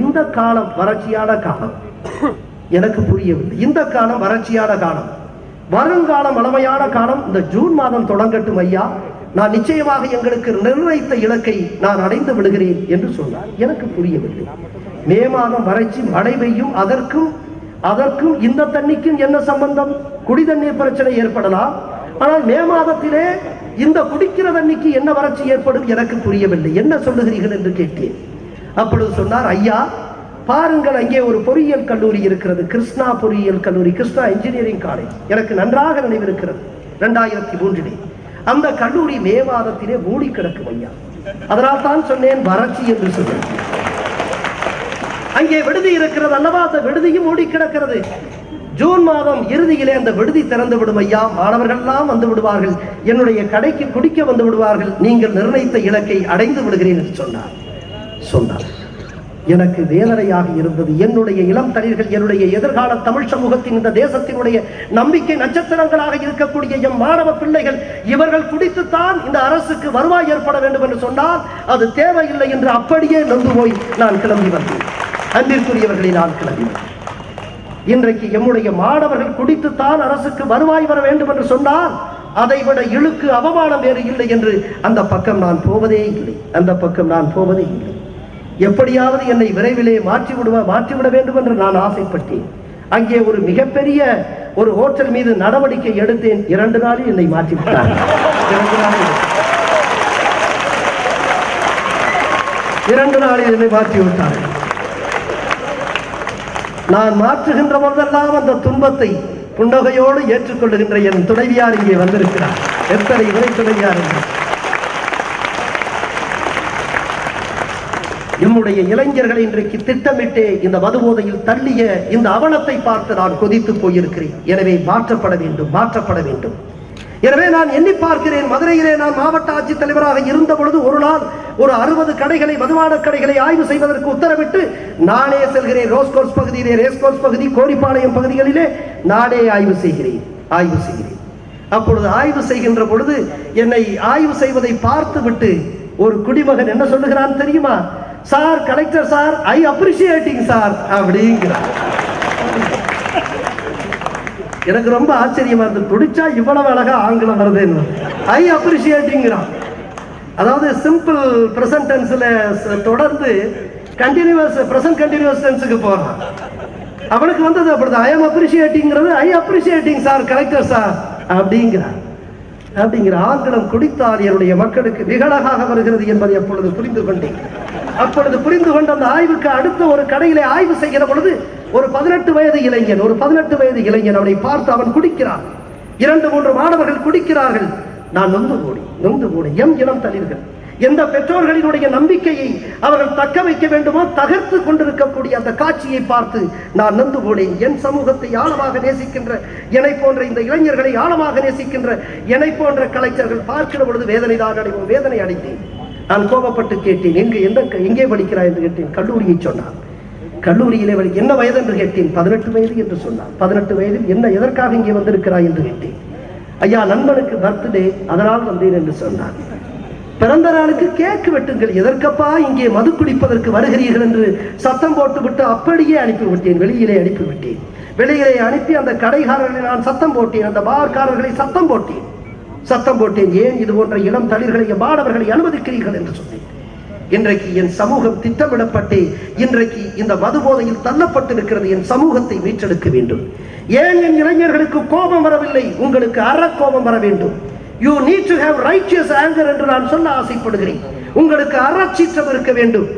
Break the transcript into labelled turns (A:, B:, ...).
A: இந்த காலம் வறட்சியான காலம். எனக்கு புரியவில்லை. இந்த காலம் வறட்சியான காலம். வருங்காலம் வளமையான காலம். இந்த ஜூன் மாதம் தொடங்கட்டும் ஐயா. நான் நிச்சயமாக எங்களுக்கு நிர்ணயித்த இலக்கை நான் அடைந்து விடுகிறேன் என்று சொன்னார். எனக்கு புரியவில்லை. மே மாதம் வறட்சி மழை பெய்யும். அதற்கும் அதற்கும் இந்த தண்ணிக்கும் என்ன சம்பந்தம்? குடி தண்ணீர் பிரச்சனை ஏற்படலாம். ஆனால் மே மாதத்திலே இந்த குடிக்கிற தண்ணிக்கு என்ன வறட்சி ஏற்படும்? எனக்கு புரியவில்லை. என்ன சொல்லுகிறீர்கள் என்று கேட்டேன். அப்பொழுது சொன்னார் ஐயா பாருங்கள் அங்கே ஒரு பொறியியல் கல்லூரி இருக்கிறது. கிருஷ்ணா பொறியியல் கல்லூரி கிருஷ்ணா இன்ஜினியரிங் காலேஜ் எனக்கு நன்றாக நினைவிருக்கிறது. ரெண்டாயிரத்தி மூன்றிலே. அந்த கல்லூரி மே மாதத்திலே மூடி கிடக்கும் ஐயா. அதனால் தான் சொன்னேன் வறட்சி என்று சொன்னேன். அங்கே விடுதி இருக்கிறது அல்லவா? அந்த விடுதியும் மூடி கிடக்கிறது. ஜூன் மாதம் இறுதியிலே அந்த விடுதி திறந்து விடும் ஐயா. மாணவர்கள் எல்லாம் வந்து விடுவார்கள். என்னுடைய கடைக்கு குடிக்க வந்து விடுவார்கள். நீங்கள் நிர்ணயித்த இலக்கை அடைந்து விடுகிறேன் என்று சொன்னார். சொன்னார். எனக்கு வேதனையாக இருந்தது. என்னுடைய இளம் தளிர்கள் என்னுடைய எதிர்கால தமிழ் சமூகத்தின் இந்த தேசத்தினுடைய நம்பிக்கை நட்சத்திரங்களாக இருக்கக்கூடிய எம் மாணவ பிள்ளைகள் இவர்கள் குடித்துத்தான் இந்த அரசுக்கு வருவாய் ஏற்பட வேண்டும் என்று சொன்னால் அது தேவையில்லை என்று அப்படியே நொந்து போய் நான் கிளம்பி வந்தேன். அன்பிற்குரியவர்களை நான் கிளம்பி வந்தேன். இன்றைக்கு எம்முடைய மாணவர்கள் குடித்துத்தான் அரசுக்கு வருவாய் வர வேண்டும் என்று சொன்னால் அதைவிட இழுக்கு அவமானம் வேறு இல்லை என்று அந்த பக்கம் நான் போவதே இல்லை. அந்த பக்கம் நான் போவதே இல்லை. எப்படியாவது என்னை விரைவிலே மாற்றி விடுவ மாற்றிவிட வேண்டும் என்று நான் ஆசைப்பட்டேன். அங்கே ஒரு மிகப்பெரிய ஒரு ஹோட்டல் மீது நடவடிக்கை எடுத்தேன். இரண்டு நாளில் என்னை மாற்றி விட்டார். இரண்டு நாளில். இரண்டு நாளில் என்னை மாற்றி விட்டார். நான் மாற்றுகின்ற போதெல்லாம் அந்த துன்பத்தை புன்னகையோடு ஏற்றுக்கொள்ளுகின்ற என் துணைவியார் இங்கே வந்திருக்கிறார். எத்தனை இறை துணைவியார் என்று. என்னுடைய இளைஞர்களை இன்றைக்கு திட்டமிட்டே இந்த மதுபோதையில் தள்ளிய இந்த அவலத்தை பார்த்து நான் கொதித்து போயிருக்கிறேன். எனவே மாற்றப்பட வேண்டும் மாற்றப்பட வேண்டும். எனவே நான் எண்ணி பார்க்கிறேன் மதுரையிலே நான் மாவட்ட ஆட்சித் தலைவராக இருந்த பொழுது ஒரு நாள் ஒரு அறுபது கடைகளை மதுவான கடைகளை ஆய்வு செய்வதற்கு உத்தரவிட்டு நானே செல்கிறேன். ரோஸ்கோர்ஸ் பகுதியிலே ரேஸ்கோர்ஸ் பகுதி கோரிப்பாளையம் பகுதிகளிலே நானே ஆய்வு செய்கிறேன் ஆய்வு செய்கிறேன். அப்பொழுது ஆய்வு செய்கின்ற பொழுது என்னை ஆய்வு செய்வதை பார்த்து விட்டு ஒரு குடிமகன் என்ன சொல்லுகிறான் தெரியுமா? Sir collector sir I appreciating sir அப்படிங்கிறார். எனக்கு ரொம்ப ஆச்சரியமா இருந்தது. குடிச்சா இவ்வளவு அழகா ஆங்கிலம் வருதுன்னு. ஐ அப்ரிஷியேட்டிங்கிறான் அதாவது சிம்பிள் பிரசன்ட் தொடர்ந்து கண்டினியூஸ் பிரசன்ட் கண்டினியூஸ் டென்ஸுக்கு போறான். அவனுக்கு வந்தது அப்படிதான். I am அப்ரிஷியேட்டிங்கிறது I appreciating sir collector sir அப்படிங்கிறார். அப்படிங்கிற ஆங்கிலம் குடித்தால் என்னுடைய மக்களுக்கு நிகழகாக வருகிறது என்பதை அப்பொழுது புரிந்து கொண்டேன். அப்பொழுது புரிந்து கொண்ட அந்த ஆய்வுக்கு அடுத்த ஒரு கடையிலே ஆய்வு செய்கிற பொழுது ஒரு பதினெட்டு வயது இளைஞன் ஒரு பதினெட்டு வயது இளைஞன் அவனை பார்த்து அவன் குடிக்கிறான். இரண்டு மூன்று மாணவர்கள் குடிக்கிறார்கள். நான் நொந்து கூடி நொந்து கூடி எம் இனம் தளிர்கள். எந்த பெற்றோர்களினுடைய நம்பிக்கையை அவர்கள் தக்க வைக்க வேண்டுமோ தகர்த்து கொண்டிருக்கக்கூடிய அந்த காட்சியை பார்த்து நான் நந்து போனேன். என் சமூகத்தை ஆழமாக நேசிக்கின்ற என்னை போன்ற இந்த இளைஞர்களை ஆழமாக நேசிக்கின்ற என்னை போன்ற கலைஞர்கள் பார்க்கிற பொழுது வேதனை தான் அடைவோம் வேதனை அடைந்தேன். நான் கோபப்பட்டு கேட்டேன் எங்கு எந்த எங்கே படிக்கிறாய்? என்று கேட்டேன். கல்லூரியை சொன்னான் கல்லூரியிலே வழி என்ன வயது? என்று கேட்டேன். பதினெட்டு வயது என்று சொன்னான் பதினெட்டு வயதில் என்ன எதற்காக இங்கே வந்திருக்கிறாய்? என்று கேட்டேன். ஐயா நண்பனுக்கு பர்த்டே அதனால் வந்தேன் என்று சொன்னான் பிறந்த நாளுக்கு கேக்கு வெட்டுங்கள். எதற்கப்பா இங்கே மது குடிப்பதற்கு வருகிறீர்கள் என்று சத்தம் போட்டுவிட்டு அப்படியே அனுப்பிவிட்டேன். வெளியிலே அனுப்பிவிட்டேன். வெளியிலே அனுப்பி அந்த கடைக்காரர்களை நான் சத்தம் போட்டேன். அந்த பார்க்காரர்களை சத்தம் போட்டேன். சத்தம் போட்டேன் ஏன் இது போன்ற இளம் தளிர்களை மாணவர்களை அனுமதிக்கிறீர்கள்? என்று சொன்னேன். இன்றைக்கு என் சமூகம் திட்டமிடப்பட்டே இன்றைக்கு இந்த மது போதையில் தள்ளப்பட்டிருக்கிறது என் சமூகத்தை மீட்டெடுக்க வேண்டும். ஏன் என் இளைஞர்களுக்கு கோபம் வரவில்லை? உங்களுக்கு அற கோபம் வர வேண்டும். You need to have righteous anger என்று நான் சொல்ல ஆசைப்படுகிறேன். உங்களுக்கு அறச்சீற்றம் இருக்க வேண்டும்.